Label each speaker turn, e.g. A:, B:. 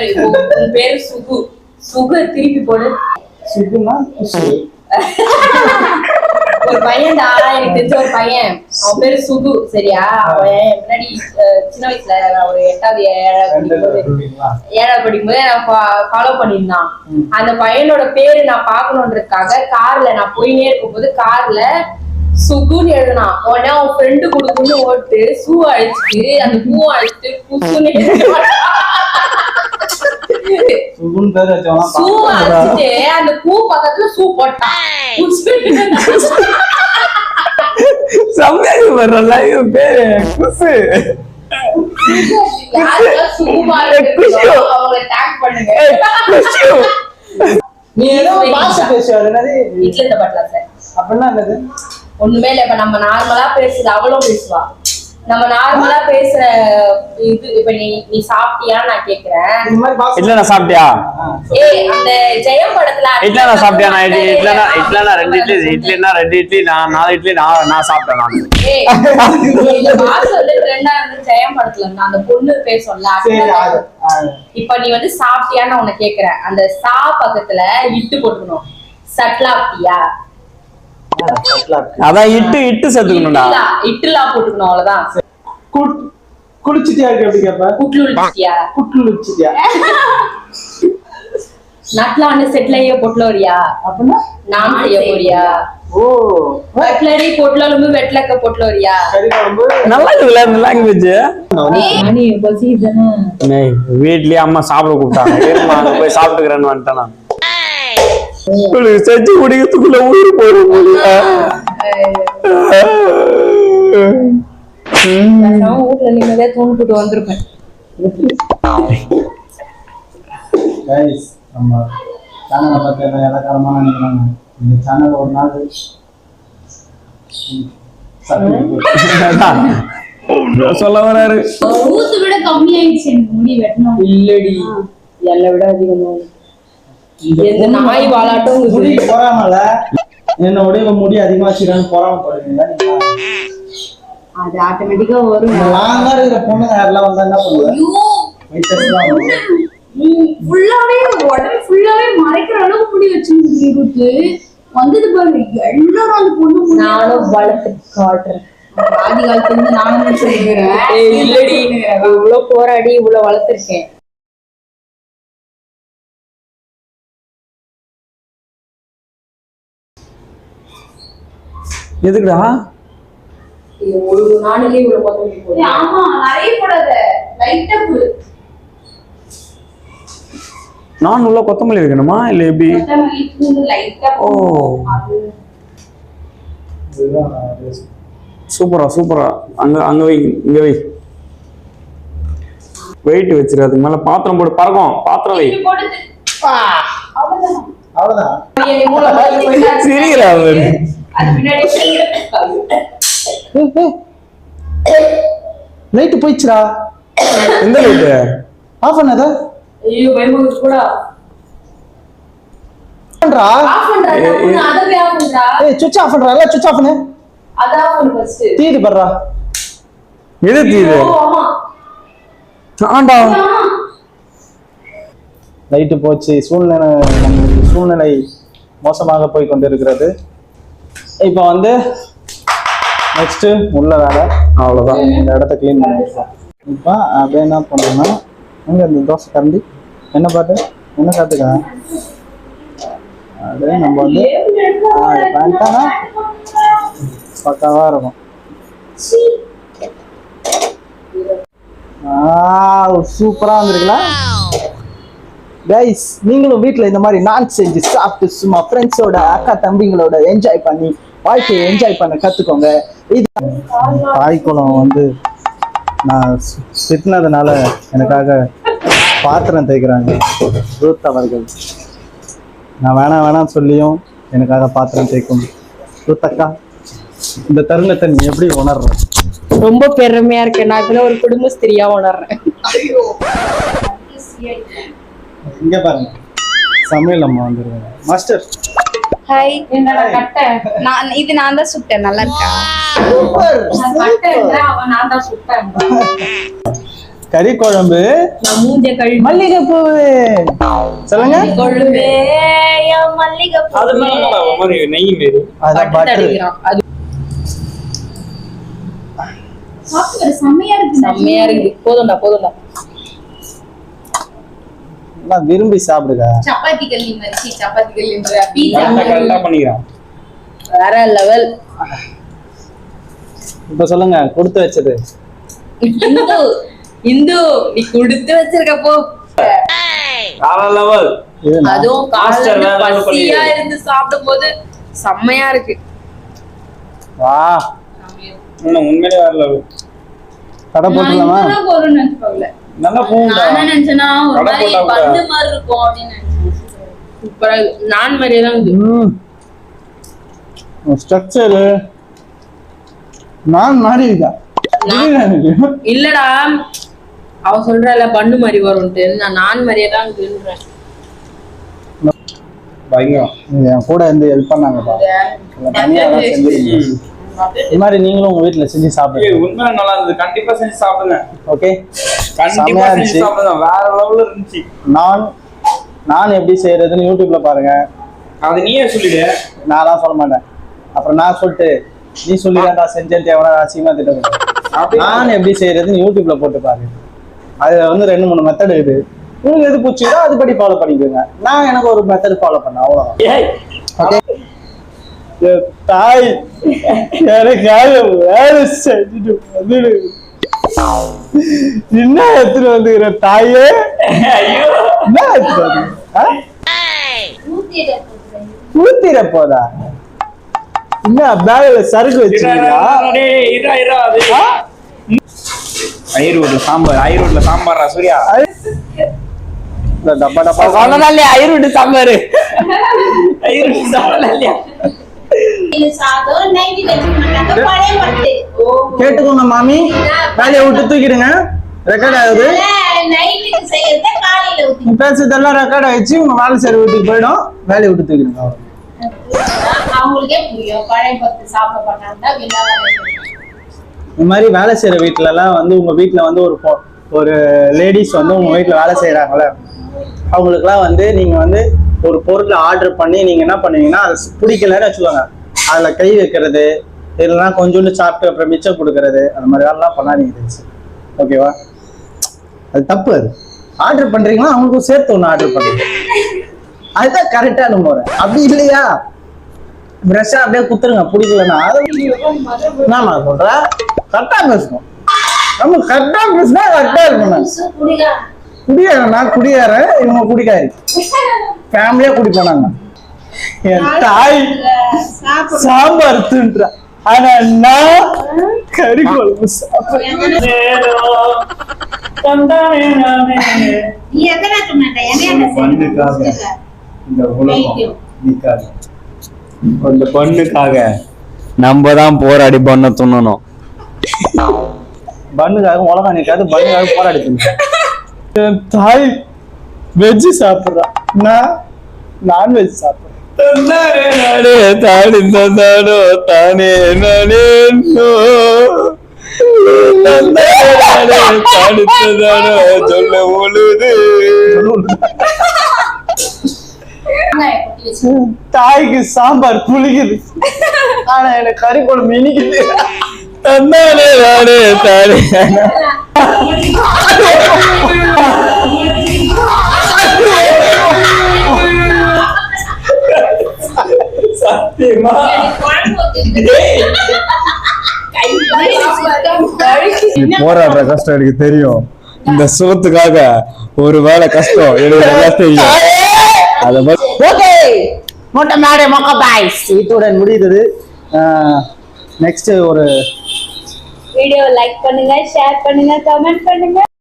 A: பாரு உன் பேரு சுகு. சுகு திருப்பி போடு.
B: சுகுனா
A: ஒரு பையன்டா எனக்கு தெரிஞ்ச ஒரு பையன். அவன் பேரு சுகு சரியா? அவன் முன்னாடி சின்ன வயசுல நான் ஒரு எட்டாவது ஏழாவது படிக்கும்போது ஏழாவது படிக்கும்போது நான் ஃபாலோ பண்ணியிருந்தான். அந்த பையனோட பேரு நான் பார்க்கணுன்றதுக்காக கார்ல நான் போயினே இருக்கும்போது கார்ல சுகுன்னு எழுதினான். உடனே அவன் ஃப்ரெண்டு கொடுக்குன்னு ஓட்டு சூ அழிச்சிட்டு அந்த பூ அழிச்சிட்டு புசுன்னு
B: பேர் வச்சவனா
A: அழிச்சிட்டு அந்த பூ பக்கத்துல சூ போட்டான்
C: சமையல் வர்றல பேரு குசு
B: நீ ஏதோ பாஷை பேசுவாரு. என்னது?
A: இட்லி இந்த பட்டலா சார்?
B: அப்படின்னா என்னது?
A: ஒண்ணுமே இல்ல இப்ப நம்ம நார்மலா பேசுறது அவளும் பேசுவா. நம்ம நார்மலா பேசுற இது இப்ப நீ நீ சாப்பிட்டியா நான் கேக்குறேன்.
C: நான் சாப்பிட்டியா?
A: ஏய் அந்த ஜெயம் படத்துல
C: இட்லி நான் சாப்பிட்டியா? நான் இட்லி இட்லினா இட்லினா ரெண்டு இட்லி இட்லினா ரெண்டு இட்லி நான் நாலு இட்லி நான் நான் சாப்பிட்டேன் நான்.
A: ஏய், இந்த பாஸ் வந்து ட்ரெண்டா இருந்து ஜெயம் படத்துல அந்த பொண்ணு
B: ஆ,
A: இப்ப நீ வந்து சாப்பிட்டியான்னு உன்னை கேக்குறேன். அந்த சா பக்கத்துல இட்டு போட்டுக்கணும். சட்லாப்டியா.
C: அதான் இட்டு இட்டு சேர்த்துக்கணும்டா.
A: இட்டுலா போட்டுக்கணும் அவ்வளவுதான்.
B: குட் குளிச்சிட்டியா இருக்கு எப்படி கேப்ப?
A: குட்லு உளிச்சிட்டியா
B: குட்டு குளிச்சிட்டியா
A: நட்லான்னு செட்லையே பொட்லோரியா?
B: அப்படின்னா?
A: நான் செய்ய போறியா?
B: ஓ.
A: வெட்லரி பொட்லொலும்பு வெட்லக்க பொட்லோரியா?
C: நல்லா இருக்குல்ல இந்த லாங்குவேஜ்
A: மணி பசி தானே
C: வீட்லயே அம்மா சாப்பிட கூப்பிட்டாங்க. போய் சாப்பிட்டுக்கிறேன்னு வந்துட்டேன். நான் உங்களுக்கு செஞ்சு குடிக்கிறதுக்குள்ள உயிர் போயிட முடியல
A: வீட்டுல நிம்மதியா தூண் போட்டு வந்திருப்பேன்.
B: கைஸ் நம்ம சேனலை நினைக்கிறாங்க இந்த சேனல் ஒரு நாள்
C: சொல்ல வராரு.
D: ஊத்து விட கம்மியாயிடுச்சு முடி வெட்டணும்.
A: இல்லடி. என்னை விட அதிகம் எந்த நாய் வாலாட்டம்
B: முடி பொறாமல என்னோட முடி அதிகமா வச்சுக்கிறான்னு பொறாமப்படுவீங்களா நீங்க
D: அது ஆட்டோமேட்டிக்கா வரும்.
B: இந்த லாங்கா இருக்கிற பொண்ணுங்க யாரெல்லாம் வந்தா என்ன.
D: ஃபுல்லாவே உடம்பு ஃபுல்லாவே மறைக்கிற அளவுக்கு முடி இருபத்து வந்தது பாரு எல்லாரும் அந்த பொண்ணு
A: நானும் வளர்த்து காட்டுறேன்.
D: ஆதி காலத்துல இருந்து நானும் சொல்லிக்கிறேன்
A: இல்லடி. இவ்வளவு போராடி இவ்வளவு வளர்த்திருக்கேன்.
C: எதுக்குடா?
A: இது ஒரு நாளிலே இவ்வளவு கொத்தமல்லி
D: ஏய்,
A: போடுறேன்
D: ஆமா நிறைய போடாத லைட்டா போடு.
C: நான் உள்ள கொத்தமல்லி வைக்கணுமா? இல்ல எப்படி?
D: கொத்தமல்லி பூண்டு லைட்டா
C: ஓ. சூப்பரா சூப்பரா. அங்க அங்க வை இங்க வை. வெயிட் வச்சிரு அதுக்கு மேல பாத்திரம் போட்டு பறக்கும். பாத்திரம் வை.
D: அவ்வளவுதான்?
B: அவ்வளவுதான்.
C: சிரிக்கிறா
B: லைட்டு போயிடுச்சுடா.
C: எந்த லைட்டு
B: ஆஃப் பண்ணாத.
A: ஐயோ பயமுக கூட
B: பண்றா?
A: ஆஃப் பண்றா நான் அதை ஆஃப் பண்றா.
B: ஏய் சுவிட்ச் ஆஃப் பண்றா இல்ல சுவிட்ச் ஆஃப் பண்ணு.
A: அத ஆஃப் பண்ணு ஃபர்ஸ்ட்
B: தீது படுறா.
C: எது தீது?
A: ஆமா.
C: ஆண்டா
B: லைட்டு போச்சு. சூழ்நிலை நம்மளுக்கு சூழ்நிலை மோசமாக போய் கொண்டிருக்கிறது. இப்போ வந்து நெக்ஸ்ட் உள்ள வேலை.
C: அவ்வளவுதான்.
B: இந்த இடத்த க்ளீன் பண்ணிருக்கோம் இப்போ அப்படியே என்ன பண்ணோம்னா எங்க இந்த தோசை கரண்டி? என்ன பாட்டு? என்ன காட்டுக்கிறேன் அப்படியே நம்ம வந்து ஆ, இது பண்ணிட்டோம்னா பக்காவா இருக்கும். சூப்பரா வந்திருக்குல்ல? கைஸ் நீங்களும் வீட்ல இந்த மாதிரி நான் செஞ்சு சாப்பிட்டு சும்மா ஃப்ரெண்ட்ஸோட அக்கா தம்பிங்களோட என்ஜாய் பண்ணி வாழ்க்கையை என்ஜாய் பண்ண கத்துக்கோங்க. இது தாய்க்குளம் வந்து நான் திட்டினதுனால எனக்காக பாத்திரம் தேய்க்கிறாங்க ரூத் அவர்கள். நான் வேணாம் வேணாம் சொல்லியும் எனக்காக பாத்திரம் தேய்க்கும். ரூத் அக்கா இந்த தருணத்தை நீ எப்படி உணர்ற?
A: ரொம்ப பெருமையா இருக்கு. நான் இதுல ஒரு குடும்பஸ்திரியா உணர்றேன்.
B: இங்க பாருங்க. சமையல் அம்மா வந்துருவாங்க மாஸ்டர்
D: ஹாய் நான் இது நான் தான் சுட்டேன். நல்லா இருக்கா?
B: சூப்பர்
A: நான் கட்டேன் அவன் நான் தான் சுட்டேன்.
B: கறி குழம்பு?
A: நான் மூஞ்ச கழுவி.
B: மல்லிகைப்பூ சொல்லுங்க.
A: கொழும்பே
D: மல்லிகை
C: அது மேல ஒரு மாதிரி நெய் மாரி
B: அதான்
A: பட்டு
B: பட்டர்
A: அடிக்கிறான் அது
D: சாப்பிட்டு செம்மையா இருக்கு
A: செம்மையா இருக்குது போதும்டா போதும்டா
B: எல்லாம் விரும்பி சாப்பிடுங்க.
D: சப்பாத்தி கல்லி மாதிரி சீ,
A: சப்பாத்தி கல்லின்ற பீஸா
C: கரெக்டா பண்ணிக்கிறான்.
A: வேற லெவல்
B: இப்ப சொல்லுங்க கொடுத்து வச்சது.
A: இந்து இந்து நீ கொடுத்து வச்சிருக்க போ.
C: வேற லெவல்
A: அதுவும் காலையில பசியா. இருந்து சாப்பிடும் போது செம்மையா இருக்கு.
B: வா
C: உண்மையிலே வேற லெவல்
B: கடை போட்டுலாமா
C: நல்லா போகும்டா
D: நான் என்ன நினைச்சேன்னா ஒரு மாதிரி
C: போட்டா கூட.
D: பந்து மாதிரி இருக்கும் அப்படின்னு நினைச்சேன்.
A: சூப்பரா இருக்கு. நான் மாதிரியே தான் இருக்குது
B: ஸ்ட்ரக்சரு நான் மாறி இருக்கா?
A: இல்லடா. அவ சொல்றல பண்ணு மாதிரி வரும்ட்டு நான் நான் மாதிரியே தான் இருக்குன்றேன்.
C: பயங்கரம்.
B: என் கூட இருந்து ஹெல்ப் பண்ணாங்கப்பா. தனியாக தான் செஞ்சிருக்கீங்க இது மாதிரி நீங்களும் உங்க வீட்ல செஞ்சு சாப்பிடுங்க.
C: உண்மையில நல்லா இருந்தது. கண்டிப்பா செஞ்சு சாப்பிடுங்க.
B: ஓகே?
C: கண்டிப்பா செஞ்சு சாப்பிடுங்க. வேற லெவல்ல இருந்துச்சு.
B: நான் நான் எப்படி செய்யறதுன்னு யூடியூப்ல பாருங்க.
C: அது நீயே சொல்லிடு.
B: நான்லாம் சொல்ல மாட்டேன். அப்புறம் நான் சொல்லிட்டு நீ சொல்லிதான்டா செஞ்சேன் தேவையான அசிங்கமா திட்டம் நான் எப்படி செய்யறதுன்னு யூடியூப்ல போட்டு பாருங்க அதுல வந்து ரெண்டு மூணு மெத்தட் இருக்கு. உங்களுக்கு எது பிடிச்சிதோ அதுபடி ஃபாலோ பண்ணிக்கோங்க. நான் எனக்கு ஒரு மெத்தட் ஃபாலோ பண்ணேன் அவ்வளவுதான். தாய் எனக்காக வேலை செஞ்சுட்டு வந்துடு என்ன எடுத்துட்டு வந்துக்கிற தாயே?
C: ஐயோ.
B: என்ன எடுத்துட்டு ஊத்திர போதா? என்ன பேக்ல சரக்கு. ஆ?
C: ஐரோட்ல சாம்பார் ஐரோட்ல சாம்பாரா சூர்யா?
B: டப்பா டப்பா
C: இல்லையா? ஐரோட்டு சாம்பார். ஐரோட்டு சாம்பார் இல்லையா
D: இது சாதம் நைட்டி வச்சுக்க மாட்டாங்க பழைய பட்டு
B: கேட்டுக்கோங்க மாமி. வேலையை விட்டு தூக்கிடுங்க. ரெக்கார்ட் ஆகுது. பேசுறதெல்லாம் ரெக்கார்ட் ஆயிடுச்சு. உங்க வேலை செய்யற வீட்டுக்கு போயிடும். வேலையை விட்டு தூக்கிடுங்க.
D: அவங்களுக்கே புரியும். பழைய பத்து சாப்பிட மாட்டாங்க வெளில
B: இந்த மாதிரி வேலை செய்யற வீட்ல எல்லாம் வந்து உங்க வீட்ல வந்து ஒரு ஒரு லேடிஸ் வந்து உங்க வீட்ல வேலை செய்யறாங்கல்ல அவங்களுக்குலாம் வந்து நீங்க வந்து ஒரு பொருளை ஆர்டர் பண்ணி நீங்க என்ன பண்ணுவீங்கன்னா அது பிடிக்கலன்னு வச்சுக்கோங்க. அதுல கை வைக்கிறது இல்லைன்னா கொஞ்சோண்டு சாப்பிட்டு அப்புறம் மிச்சம் கொடுக்கறது அந்த மாதிரி வேலைலாம் பண்ணாதீங்க தெரிஞ்சு ஓகேவா அது தப்பு அது. ஆர்டர் பண்றீங்களா? அவங்களுக்கும் சேர்த்து ஒன்று ஆர்டர் பண்ணுங்க அதுதான் கரெக்டான முறை. அப்படி இல்லையா? ப்ரெஷ்ஷா அப்படியே குத்துருங்க. பிடிக்கலன்னா. அதை என்னம்மா சொல்ற கரெக்டா பேசணும் நம்ம கரெக்டா பேசினா கரெக்டா இருக்கணும்.
D: குடிக்கா
B: குடியாரன் இவங்க குடிக்காரி ஃபேமிலியா குடி போனாங்க என் தாய் சாம்பார் தின்றா ஆனா நான் கறி குழம்பு
C: இந்த பொண்ணுக்காக நம்ம தான் போராடி பண்ண துண்ணணும்.
B: பண்ணுக்காக உலகம் நிற்காது பண்ணுக்காக போராடி. என் தாய் வெஜ் சாப்பிடுறா. நான் நான்வெஜ் சாப்பிடுறேன்.
C: தந்தானே நானே தானே தந்தானோ தானே சொல்ல பொழுது
B: தாய்க்கு சாம்பார் புளிக்குது. ஆனா எனக்கு கறி குழம்பு இனிக்குது.
C: தந்தானே நானே தானே சத்தியமா போராடுற கஷ்டம் எனக்கு தெரியும். இந்த சுகத்துக்காக ஒரு வேலை கஷ்டம் எனக்கு நல்லா தெரியும். அத
B: ஓகே மொட்டை மேடை மொக்க பாய்ஸ். இத்துடன் முடியுது நெக்ஸ்ட் ஒரு
D: வீடியோ லைக் பண்ணுங்க ஷேர் பண்ணுங்க கமெண்ட் பண்ணுங்க.